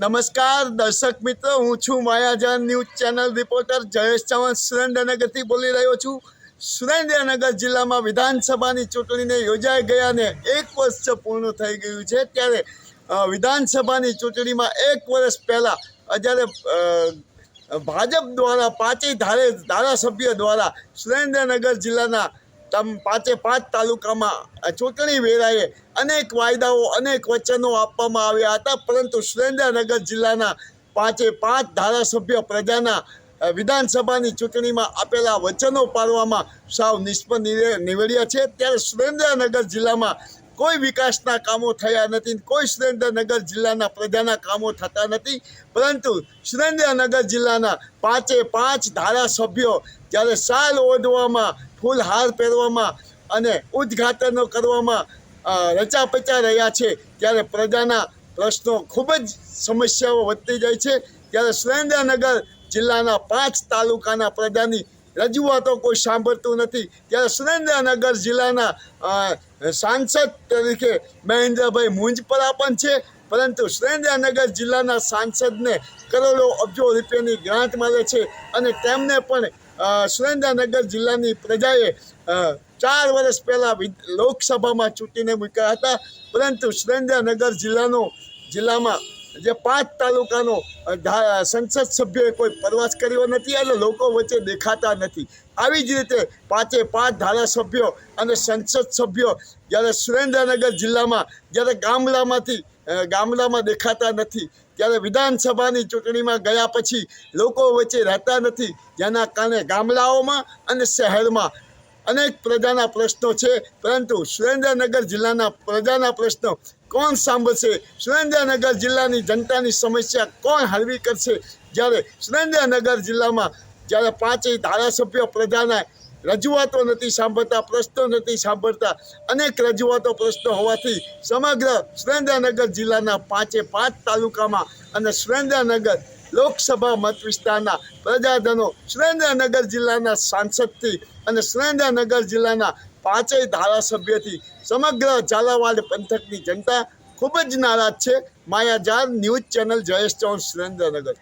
નમસ્કાર, દર્શક મિત્રો, હું છું Mayajan news channel reporter Jayesh Chauhan. સુરેન્દ્રનગરથી બોલી રહ્યો છું. સુરેન્દ્રનગર જિલ્લામાં વિધાનસભાની ચૂંટણીને યોજાઈ ગયાને એક વર્ષ પૂર્ણ થઈ ગયું છે. ત્યારે વિધાનસભાની ચૂંટણીમાં એક વર્ષ પહેલાં જ્યારે ભાજપ દ્વારા, પાંચેય ધારે, ધારાસભ્ય દ્વારા સુરેન્દ્રનગર જિલ્લાના તમ પાંચે પાંચ તાલુકામાં ચૂંટણી વેળાએ અનેક વાયદાઓ, અનેક વચનો આપવામાં આવ્યા હતા. પરંતુ સુરેન્દ્રનગર જિલ્લાના પાંચે પાંચ ધારાસભ્ય પ્રજાના વિધાનસભાની ચૂંટણીમાં આપેલા વચનો પાડવામાં સાવ નિષ્ફળ નીવડ્યા છે. ત્યારે સુરેન્દ્રનગર જિલ્લામાં કોઈ વિકાસના કામો થયા નથી કોઈ સુરેન્દ્રનગર જિલ્લાના પ્રજાના કામો થતા નથી. પરંતુ સુરેન્દ્રનગર જિલ્લાના પાંચે પાંચ ધારાસભ્યો જ્યારે સાલ ઓઢવામાં ફૂલહાર પહેરવામાં અને ઉદ્ઘાટનો કરવામાં રચાપચા રહ્યા છે, ત્યારે પ્રજાના પ્રશ્નો ખૂબ જ સમસ્યાઓ વધતી જાય છે. ત્યારે સુરેન્દ્રનગર જિલ્લાના પાંચ તાલુકાના પ્રજાની રજૂઆતો કોઈ સાંભળતું નથી. ત્યારે સુરેન્દ્રનગર જિલ્લાના સાંસદ તરીકે મહેન્દ્રભાઈ મુંજપરા પણ છે. પરંતુ સુરેન્દ્રનગર જિલ્લાના સાંસદને કરોડો અબજો રૂપિયાની ગ્રાન્ટ મળે છે અને તેમને પણ સુરેન્દ્રનગર જિલ્લાની પ્રજાએ ચાર વર્ષ પહેલાં લોકસભામાં ચૂંટીને મૂક્યા હતા. પરંતુ સુરેન્દ્રનગર જિલ્લાનો જિલ્લામાં જે પાંચ તાલુકાનો સંસદ સભ્યોએ કોઈ પ્રવાસ કર્યો નથી અને લોકો વચ્ચે દેખાતા નથી. આવી જ રીતે પાંચે પાંચ ધારાસભ્યો અને સંસદ સભ્યો જ્યારે સુરેન્દ્રનગર જિલ્લામાં, જ્યારે ગામડામાંથી ગામડામાં દેખાતા નથી, ત્યારે વિધાનસભાની ચૂંટણીમાં ગયા પછી લોકો વચ્ચે રહેતા નથી. જેના કારણે ગામડાઓમાં અને શહેરમાં અનેક પ્રજાના પ્રશ્નો છે, પરંતુ સુરેન્દ્રનગર જિલ્લાના પ્રજાના પ્રશ્નો કોણ સાંભળશે? સુરેન્દ્રનગર જિલ્લાની જનતાની સમસ્યા કોણ હળવી કરશે? જ્યારે સુરેન્દ્રનગર જિલ્લામાં જ્યારે પાંચેય ધારાસભ્યો પ્રજાના રજૂઆતો નથી સાંભળતા, પ્રશ્નો નથી સાંભળતા, અનેક રજૂઆતો પ્રશ્નો હોવાથી સમગ્ર સુરેન્દ્રનગર જિલ્લાના પાંચે પાંચ તાલુકામાં અને સુરેન્દ્રનગર લોકસભા મત વિસ્તારના પ્રજાજનો સુરેન્દ્રનગર જિલ્લાના સાંસદથી અને સુરેન્દ્રનગર જિલ્લાના પાંચેય ધારાસભ્યથી સમગ્ર ઝાલાવાડ પંથકની જનતા ખૂબ જ નારાજ છે માયાજાર ન્યૂઝ ચેનલ જયેશ ચૌહાણ સુરેન્દ્રનગર